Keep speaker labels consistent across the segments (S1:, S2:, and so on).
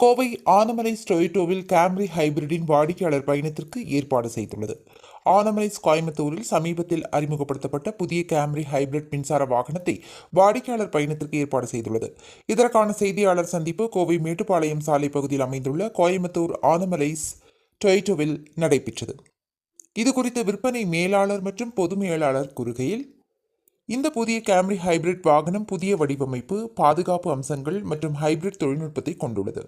S1: கோவை ஆனமலை டொயோட்டோவில் கேம்ரி ஹைபிரிடின் வாடிக்கையாளர் பயணத்திற்கு ஏற்பாடு செய்துள்ளது. ஆனமலைஸ் கோயம்புத்தூரில் சமீபத்தில் அறிமுகப்படுத்தப்பட்ட புதிய கேம்ரி ஹைபிரிட் மின்சார வாகனத்தை வாடிக்கையாளர் பயணத்திற்கு ஏற்பாடு செய்துள்ளது. இதற்கான செய்தியாளர் சந்திப்பு கோவை மேட்டுப்பாளையம் சாலை பகுதியில் அமைந்துள்ள கோயம்புத்தூர் ஆனமலைஸ் டொயோட்டோவில் நடைபெற்றது. இது குறித்து விற்பனை மேலாளர் மற்றும் பொது மேலாளர் கூறுகையில் இந்த புதிய கேம்ரி ஹைபிரிட் வாகனம் புதிய வடிவமைப்பு பாதுகாப்பு அம்சங்கள் மற்றும் ஹைபிரிட் தொழில்நுட்பத்தை கொண்டுள்ளது.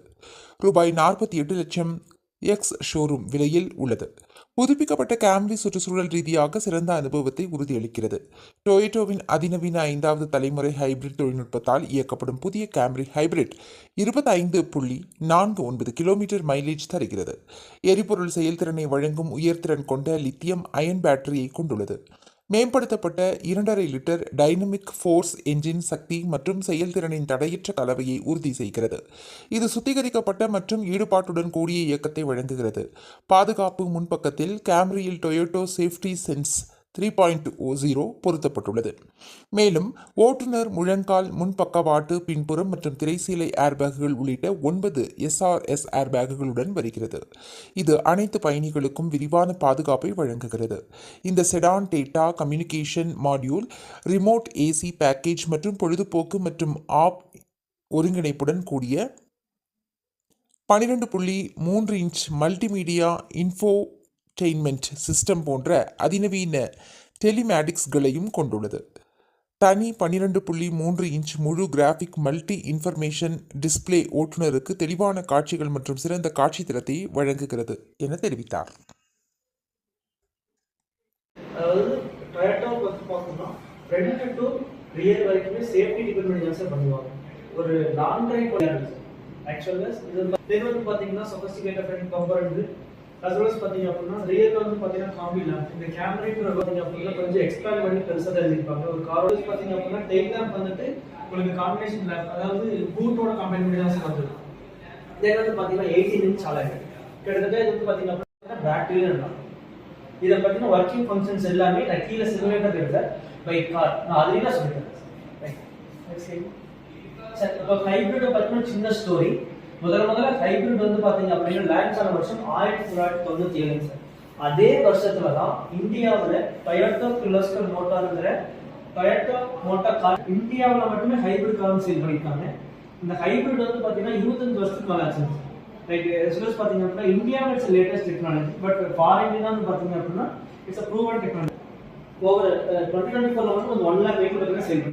S1: ரூபாய் நாற்பத்தி எட்டு லட்சம் எக்ஸ் ஷோரூம் விலையில் உள்ளது. புதுப்பிக்கப்பட்ட கேம்ரி சுற்றுச்சூழல் ரீதியாக சிறந்த அனுபவத்தை உறுதியளிக்கிறது. டொயோட்டோவின் அதிநவீன ஐந்தாவது தலைமுறை ஹைபிரிட் தொழில்நுட்பத்தால் இயக்கப்படும் புதிய கேம்ரி ஹைபிரிட் இருபத்தைந்து புள்ளி நான்கு ஒன்பது கிலோமீட்டர் மைலேஜ் தருகிறது. எரிபொருள் செயல்திறனை வழங்கும் உயர்திறன் கொண்ட லித்தியம் அயன் பேட்டரியை கொண்டுள்ளது. மேம்படுத்தப்பட்ட இரண்டரை லிட்டர் டைனமிக் ஃபோர்ஸ் என்ஜின் சக்தி மற்றும் செயல்திறனின் தடையற்ற கலவையை உறுதி செய்கிறது. இது சுத்திகரிக்கப்பட்ட மற்றும் ஈடுபாட்டுடன் கூடிய இயக்கத்தை வழங்குகிறது. பாதுகாப்பு முன்பக்கத்தில் கேம்ரியில் Toyota safety sense three point O zero பொருத்தப்பட்டுள்ளது. மேலும் ஓட்டுநர் முழங்கால் முன்பக்கவாட்டு பின்புறம் மற்றும் திரைசீலை ஏர்பேக்குகள் உள்ளிட்ட ஒன்பது எஸ்ஆர்எஸ் ஏர்பேக்குகளுடன் வருகிறது. இது அனைத்து பயணிகளுக்கும் விரிவான பாதுகாப்பை வழங்குகிறது. இந்த sedan data communication module remote AC package மற்றும் பொழுதுபோக்கு மற்றும் ஆப் ஒருங்கிணைப்புடன் கூடிய பன்னிரெண்டு புள்ளி மூன்று inch multimedia infotainment system போன்ற அதிநவீன டெலிமேட்டிக்ஸ்களையும் கொண்டுள்ளது. தனி பன்னிரெண்டு புள்ளி மூன்று இன்ச் முழு கிராஃபிக் மல்டி இன்ஃபர்மேஷன் டிஸ்பிளே ஓட்டுநருக்கு தெளிவான காட்சிகள் மற்றும் சிறந்த காட்சி தரத்தை வழங்குகிறது என தெரிவித்தார்.
S2: அதாவது டொயோட்டோ பற்றி பார்த்தோம்னா ஃப்ரண்ட் டு ரியர் வரைக்குமே சேஃப்டி டிபெண்ட் பண்ணி தான் சார் பண்ணுவாங்க. ஒரு லாங் டிரைவ் ஆக்சுவலாக இது வந்து- இது வந்து பார்த்தீங்கன்னா sophisticated front component as well as பார்த்தீங்க அப்படின்னா ரியல் வந்து பார்த்தீங்கன்னா காம்பி லேம்ப் இந்த கேமரேக்கு பார்த்தீங்க அப்படின்னா கொஞ்சம் எக்ஸ்பேண்ட் பண்ணி பெருசாக தெரிஞ்சிருப்பாங்க ஒரு கார் பார்த்தீங்க அப்படின்னா டெய்ல் லேம்ப் வந்துட்டு உங்களுக்கு காம்பினேஷன் லேம்ப் அதாவது பூட்டோட கம்பைன் பண்ணி தான் சார் வந்துடும் தென் வந்து பார்த்தீங்கன்னா எயிட்டீன் இன்ச் அலைன் கிட்டத்தட்ட இது வந்து பார்த்தீங்க அப்படின்னா பேட்டரியில் இருக்கும். இதை பற்றின ஒர்க்கிங் ஃபங்க்ஷன்ஸ் எல்லாமே நான் கீழே சிமுலேட்டர் இருக்கிற பை கார் நான் அதுலேயும் நான் சொல்லிட்டேன். சார் இப்போ ஹைப்ரிட் பார்த்தீங்கன்னா சின்ன ஸ்டோரி முதல் முதல்ல ஹைபிரிட் வந்து பார்த்தீங்க அப்படின்னா லான்ச் ஆன வருஷம் ஆயிரத்தி தொள்ளாயிரத்தி தொண்ணூற்றி ஏழு சார் அதே வருஷத்துல தான் இந்தியாவில் டொயோட்டோ கிர்லோஸ்கர் மோட்டாருங்கிற டொயோட்டோ மோட்டார் கார் இந்தியாவில் மட்டுமே ஹைபிரிட் கார் சேல் பண்ணியிருக்காங்க இந்த ஹைபிரிட் வந்து பார்த்தீங்கன்னா இருபத்தஞ்சு வருஷத்துக்கு மேலே ஆச்சு லைக் எஸ்எஸ் பார்த்தீங்க அப்படின்னா இந்தியாவில் இட்ஸ் லேட்டஸ்ட் டெக்னாலஜி பட் ஃபாரின்ல தான் பார்த்தீங்க அப்படின்னா it's a proven technology over twenty twenty ஃபோர்ல வந்து ஒன் லேக் வெஹிக்கிள் சேல்